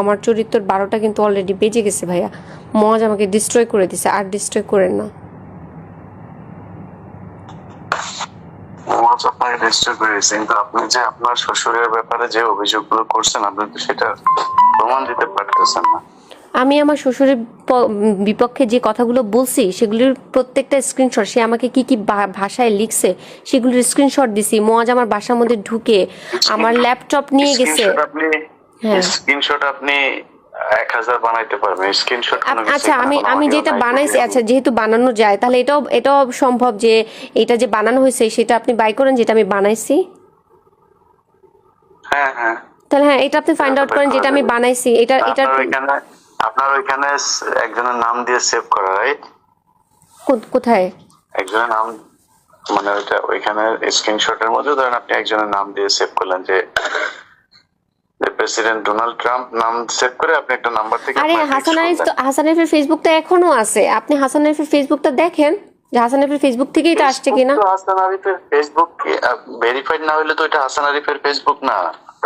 আমার চরিত্র বারোটা কিন্তু অলরেডি বেজে গেছে ভাইয়া। মজ আমাকে ডিস্ট্রয় করে দিছে আর ডিস্ট্রয় করেন না। মজ আপনাকে ডিস্টার্ব করেছে কিন্তু আপনি যে আপনার শ্বশুরের ব্যাপারে যে অভিযোগগুলো করছেন আপনি তো সেটা প্রমাণ দিতে পারতেছেন না। আমি আমার শ্বশুরের বিপক্ষে যে কথাগুলো বলছি সেগুলির প্রত্যেকটা স্ক্রিনশট সে আমাকে কি কি ভাষায় লিখছে সেগুলির স্ক্রিনশট দিছি। মজ আমার বাসার মধ্যে ঢুকে আমার ল্যাপটপ নিয়ে গেছে। স্ক্রিনশট আপনি হ্যাঁ। এক হাজার বানাইতে পারবেন। স্ক্রিনশট আচ্ছা আমি আমি যেটা বানাইছি আচ্ছা যেহেতু বানানো যায় তাহলে এটাও এটাও সম্ভব যে এটা যে বানানো হয়েছে সেটা আপনি বাই করেন যেটা আমি বানাইছি? হ্যাঁ হ্যাঁ। তাহলে হ্যাঁ এটা আপনি ফাইন্ড আউট করেন যেটা আমি বানাইছি। এটা এটা আপনার ওইখানে একজনের নাম দিয়ে সেভ করা রাইট কোথায়? একজনের নাম মানে ওইটা ওইখানে স্ক্রিনশটের মধ্যে ধরেন আপনি একজনের নাম দিয়ে সেভ করলেন যে প্রেসিডেন্ট ডোনাল্ড ট্রাম্প নাম সেভ করে আপনি একটা নাম্বার থেকে আরে হাসান আরিফ তো। হাসান আরিফের ফেসবুকটা এখনও আছে। আপনি হাসান আরিফের ফেসবুকটা দেখেন যে হাসান আরিফের ফেসবুক থেকেই এটা আসছে কিনা? তো হাসান আরিফের ফেসবুক ভেরিফাইড না হলে তো এটা হাসান আরিফের ফেসবুক না।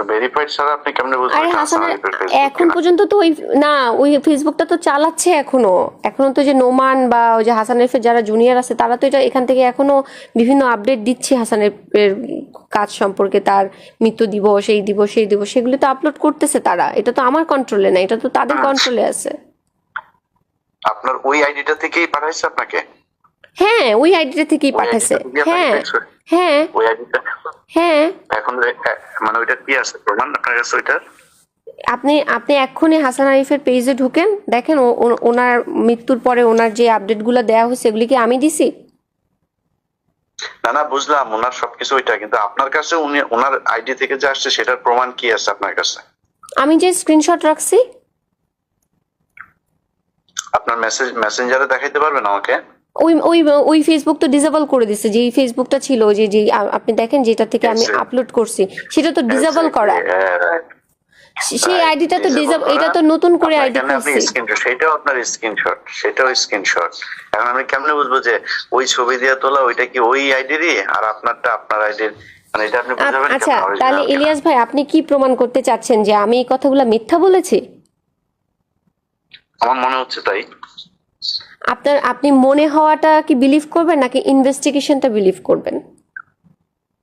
ভেরিফাইড ছাড়া আপনি কেমনে বুঝবেন? আরে হাসান হাসান আরিফ- আরিফের ফেসবুক এখন পর্যন্ত তো ওই না ওই ফেসবুকটা তো চালাচ্ছে এখনও। এখনও তো যে নোমান বা ওই যে হাসান আরিফের যারা জুনিয়র আছে তারা তো এটা এখান থেকে এখনও বিভিন্ন আপডেট দিচ্ছে হাসান আরিফের কাজ সম্পর্কে তার মৃত্যু দিবস এই দিবস সেই দিবস সেগুলো তো আপলোড করতেছে তারা। এটা তো আমার কন্ট্রোলে না এটা তো তাদের কন্ট্রোলে আছে। আপনার ওই আইডিটা থেকেই পাঠাইছে আপনাকে? হ্যাঁ ওই আইডিটা থেকেই পাঠাইছে। হ্যাঁ হ্যাঁ। ওই আইডিটা হ্যাঁ। এখন মানে ওইটা কি আছে? প্রমাণ আপনার কাছে ওইটার আপনি আপনি এক্ষুনি হাসান আরিফের পেজে ঢুকেন দেখেন ওনার মৃত্যুর পরে ওনার যে আপডেটগুলো দেওয়া হয়েছে এগুলি কি আমি দিছি? না না বুঝলাম ওনার সবকিছু ওইটা কিন্তু আপনার কাছে উনি ওনার আইডি থেকে যে আসছে সেটার প্রমাণ কি আছে আপনার কাছে? আমি যে স্ক্রিনশট রাখছি। আপনার মেসেজ মেসেঞ্জারে দেখাইতে পারবেন আমাকে? ওই ওই ওই ফেসবুক তো ডিসেবল করে দিছে যে ফেসবুকটা ছিল যে যে আপনি দেখেন যেটা থেকে আমি আপলোড করছি সেটা তো ডিসেবল করা. সেই আইডিটা তো ডিসেবল এটা তো নতুন করে আইডি খুলছি সেটাও আপনার স্ক্রিনশট সেটাও স্ক্রিনশট এখন আমি কেমনে বুঝব যে ওই ছবি দিয়ে তোলা ওইটা কি ওই আইডিরই আর আপনারটা আপনার আইডির মানে আচ্ছা তাহলে? ইলিয়াস ভাই আপনি কি প্রমাণ করতে চাচ্ছেন যে আমি এই কথাগুলো মিথ্যা বলেছি? আমার মনে হচ্ছে তাই। আপনার আপনি মনে হওয়াটা কি বিলিভ করবেন নাকি ইনভেস্টিগেশনটা বিলিভ করবেন?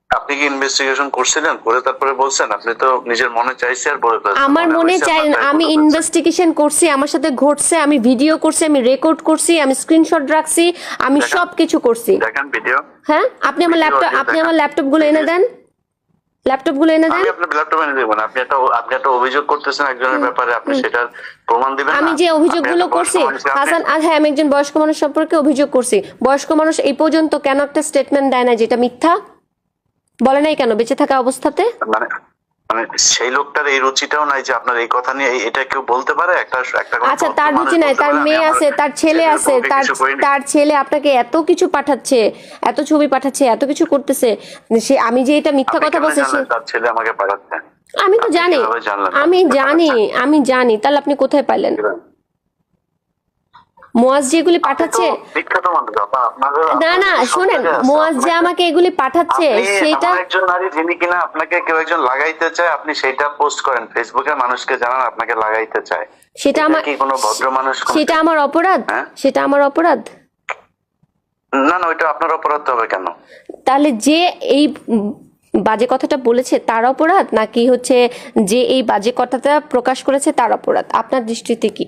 আপনি কি ইনভেস্টিগেশন করছিলেন? করে তারপরে বলছেন আপনি তো নিজের মনে চাইছে আর বলে ফেলছেন। আমার মনে চাই আমি ইনভেস্টিগেশন করছি আমার সাথে ঘটছে আমি ভিডিও করছি আমি রেকর্ড করছি আমি স্ক্রিনশট রাখছি আমি দেখেন। সব কিছু করছি। দেখেন ভিডিও হ্যাঁ? আপনি আমার ল্যাপটপ আপনি আমার ল্যাপটপগুলো এনে দেন। ল্যাপটপগুলো এনে দেন। আমি আপনার ল্যাপটপ এনে দেব না। আপনি একটা আপনি একটা অভিযোগ করতেছেন একজনের ব্যাপারে আপনি সেটার প্রমাণ দিবেন আমি যে অভিযোগগুলো করছি হাসান আর হ্যাঁ আমি একজন বয়স্ক মানুষ সম্পর্কে অভিযোগ করছি। বয়স্ক মানুষ এই পর্যন্ত কেন একটা স্টেটমেন্ট দেয় না যেটা মিথ্যা? বলে নাই কেন? বেঁচে থাকা অবস্থাতে? মানে মানে সেই লোকটার এই রুচিটাও নাই যে আপনার এই কথা নিয়ে এটা কেউ বলতে পারে? একটা একটা আচ্ছা তার রুচি নাই তার মেয়ে আছে তার ছেলে আছে তার তার ছেলে আপনাকে এত কিছু পাঠাচ্ছে এত ছবি পাঠাচ্ছে এত কিছু করতেছে সে আমি যে এটা মিথ্যা কথা বলছি তার ছেলে আমাকে পাঠাচ্ছে? আমি তো জানি আমি জানি আমি জানি তাহলে আপনি কোথায় পাইলেন? মোয়াজ যেগুলি পাঠাচ্ছে না না শোনেন মোয়াজ যে আমাকে এগুলি পাঠাচ্ছে সেটা একজন নারী যিনি কিনা আপনাকে কেউ একজন লাগাইতে চায় আপনি সেটা পোস্ট করেন ফেসবুকে মানুষকে জানান আপনাকে লাগাইতে চায়। সেটা আমার কি কোনো ভদ্র মানুষ সেটা আমার অপরাধ? হ্যাঁ? সেটা আমার অপরাধ? না না ওইটা আপনার অপরাধ হবে কেন? তাহলে যে এই বাজে কথাটা বলেছে তার অপরাধ? নাকি হচ্ছে যে এই বাজে কথাটা প্রকাশ করেছে তার অপরাধ? আপনার দৃষ্টিতে কি?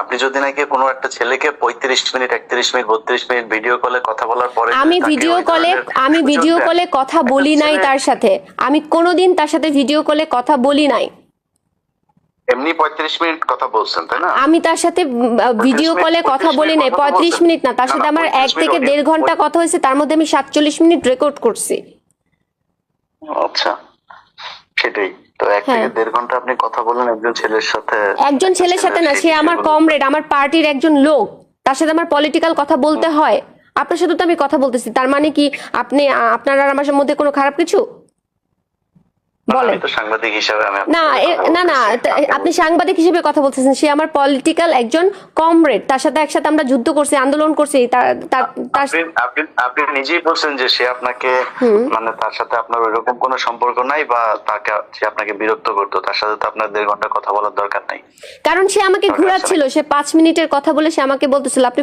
আপনি যদি নাকি কোনো একটা ছেলেকে পঁয়ত্রিশ মিনিট একত্রিশ মিনিট বত্রিশ মিনিট ভিডিও কলে কথা বলার পরে আমি ভিডিও কলে আমি ভিডিও কলে কথা বলি নাই তার সাথে। আমি কোনোদিন তার সাথে ভিডিও কলে কথা বলি নাই। এমনি পঁয়ত্রিশ মিনিট কথা বলছেন তাই না? আমি তার সাথে ভিডিও কলে কথা বলি নাই। মিনিট কথা পঁয়ত্রিশ বলছেন। মিনিট না তার সাথে আমার 35 এক থেকে দেড়। ঘণ্টা কথা হয়েছে তার মধ্যে আমি সাতচল্লিশ মিনিট রেকর্ড করছি। আচ্ছা সেটাই। তো এক হ্যাঁ। থেকে দেড় ঘণ্টা আপনি কথা বলেন একজন ছেলের সাথে একজন ছেলের সাথে না সে আমার কমরেড আমার পার্টির একজন লোক তার সাথে আমার পলিটিক্যাল কথা বলতে হয়। আপনার সাথে তো আমি কথা বলতেছি তার মানে কি আপনি আপনার আর আমার মধ্যে কোনো খারাপ কিছু বলেন আমি তো সাংবাদিক হিসাবে আমি আপনার না সাথে এ- কথা না না আপনি আপনি সাংবাদিক হিসেবে কথা বলতেছেন সে আমার পলিটিক্যাল একজন কমরেড তার সাথে একসাথে আমরা যুদ্ধ করছি আন্দোলন করছি তার তার- তার আপনি আপনি আপনি নিজেই বলছেন যে সে আপনাকে মানে তার সাথে আপনার ওইরকম কোনো সম্পর্ক নাই বা তাকে সে আপনাকে বিরক্ত করতো তার সাথে তো আপনার দেড় ঘণ্টা কথা বলার দরকার নাই। কারণ সে আমাকে ঘুরাচ্ছিল সে পাঁচ মিনিটের কথা বলে সে আমাকে বলতেছিল আপনি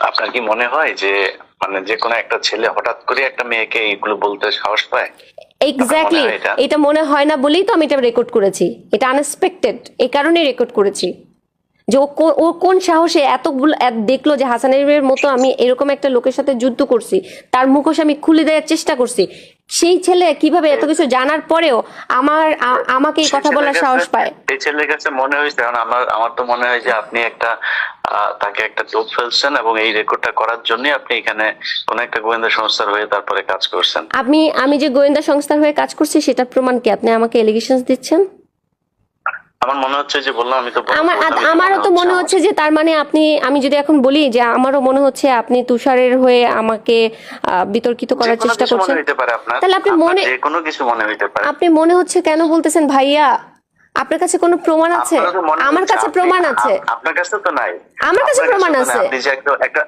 আপনার কি মনে হয় যে মানে যে কোনো একটা ছেলে হঠাৎ করে একটা মেয়েকে এইগুলো বলতে সাহস পায়? এক্স্যাক্টলি এটা? মনে হয় না বলেই তো আমি এটা রেকর্ড করেছি। এটা আনএক্সপেক্টেড এই কারণে রেকর্ড করেছি। যে ও ও কোন সাহসে এতগুলো এত দেখল যে হাসানের মতো আমি এরকম একটা লোকের সাথে যুদ্ধ করছি তার মুখোশ আমি খুলে দেওয়ার চেষ্টা করছি। সেই ছেলে কীভাবে এত কিছু জানার পরেও আমার আমাকে এই কথা বলার সাহস পায়? এই ছেলের কাছে মনে হয়েছে কারণ আমার আমার তো মনে হয় যে আপনি একটা তাকে একটা দোষ ফেলছেন এবং এই রেকর্ডটা করার জন্য আপনি এখানে কোন একটা গোয়েন্দা সংস্থার হয়ে তারপরে কাজ করছেন। আপনি আমি যে গোয়েন্দা সংস্থার হয়ে কাজ করছি সেটা প্রমাণ কি? আপনি আমাকে এলিগেশন দিচ্ছেন? আমার মনে হচ্ছে যে বললাম আমি তো আমার আমারও তো মনে হচ্ছে যে তার মানে আপনি আমি যদি এখন বলি যে আমারও মনে হচ্ছে আপনি তুষারের হয়ে আমাকে বিতর্কিত করার চেষ্টা করছেন। তাহলে আপনি মনে- যে কোনো কিছু মনে হইতে পারে। আপনি মনে হচ্ছে কেন বলতেছেন ভাইয়া? আপনার কাছে কোনো প্রমাণ আছে? আমার কাছে প্রমাণ আছে। আপনার কাছে তো নাই। আমার কাছে প্রমাণ আছে। আপনি যে একটা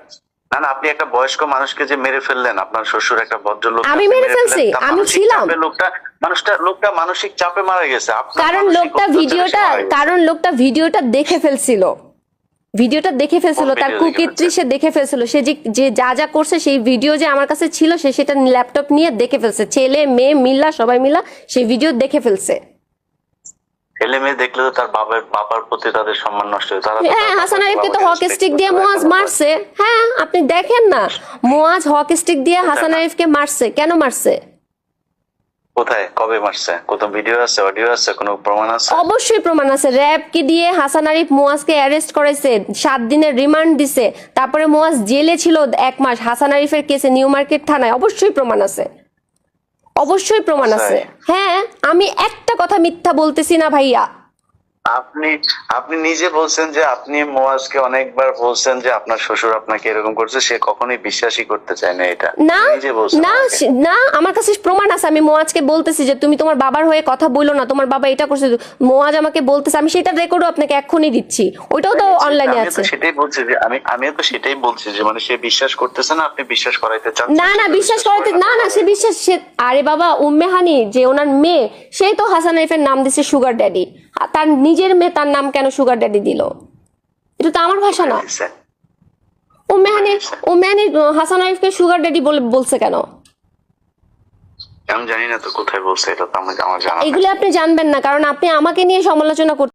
না না আপনি একটা বয়স্ক মানুষকে যে মেরে ফেললেন আপনার শ্বশুর একটা ভদ্রলোক আমি মেরে ফেলছি, আমি ছিলাম। লোকটা মানুষটা লোকটা মানসিক চাপে মারা গেছে। কারণ লোকটা ভিডিওটা কারণ লোকটা ভিডিওটা দেখে ফেলছিল। ভিডিওটা দেখে ফেলছিল তার ফেলছে? সে দেখে ফেলছিল। সে যে যে যা যা করছে সেই ভিডিও যে আমার কাছে ছিল সে সেটা ল্যাপটপ নিয়ে দেখে ফেলছে। ছেলে মেয়ে মিল্লা সবাই মিলা সেই ভিডিও দেখে ফেলছে। ছেলে মেয়ে দেখলে তো তার বাবার বাবার প্রতি তাদের সম্মান নষ্ট হয়। তারা হ্যাঁ হাসান আরিফকে তো হক স্টিক দিয়ে মোয়াজ মারছে। হ্যাঁ আপনি দেখেন না মোয়াজ হক স্টিক দিয়ে হাসান আরিফকে মারছে। কেন মারছে? কোথায়? কবে মারছে? কত ভিডিও আছে অডিও আছে কোনো প্রমাণ আছে? অবশ্যই প্রমাণ আছে। র্যাবকে দিয়ে হাসান আরিফ মোয়াজকে অ্যারেস্ট করেছে সাত দিনের রিমান্ড দিছে। তারপরে মোয়াজ জেলে ছিল এক মাস হাসান আরিফের কেসে নিউ মার্কেট থানায়। অবশ্যই প্রমাণ আছে। অবশ্যই প্রমাণ আছে। হ্যাঁ আমি একটা কথা মিথ্যা বলতেছি না ভাইয়া। আপনি আপনি নিজে বলছেন যে আপনি মোয়াজকে অনেকবার বলছেন যে আপনার শ্বশুর আপনাকে এরকম করছে সে কখনোই বিশ্বাসই করতে চায় না এটা। না না না আমার কাছে প্রমাণ আছে আমি মোয়াজকে বলতেছি যে তুমি তোমার বাবার হয়ে কথা বইলো না তোমার বাবা এটা করছে মোয়াজ আমাকে বলতেছে আমি সেটা রেকর্ডও আপনাকে এক্ষুনি দিচ্ছি। ওইটাও তো অনলাইনে আছে। সেটাই বলছি যে আমি আমিও তো সেটাই বলছি যে মানে সে বিশ্বাস করতেছে না আপনি বিশ্বাস করাইতে চান না না বিশ্বাস করাইতে না। না সে বিশ্বাস সে আরে বাবা উম্মে হানি যে ওনার মেয়ে সেই তো হাসান আরিফের নাম দিছে সুগার ড্যাডি তার নিজের মেয়ে তার নাম কেন সুগার ড্যাডি দিল? এটা তো আমার ভাষা না। ও মেহানি ও মেহানি হাসান আরিফকে সুগার ড্যাডি বলে বলছে কেন? আমি জানি না তো কোথায় বলছে এটা তো আমার জানা। এগুলো আপনি জানবেন না কারণ আপনি আমাকে নিয়ে সমালোচনা করতে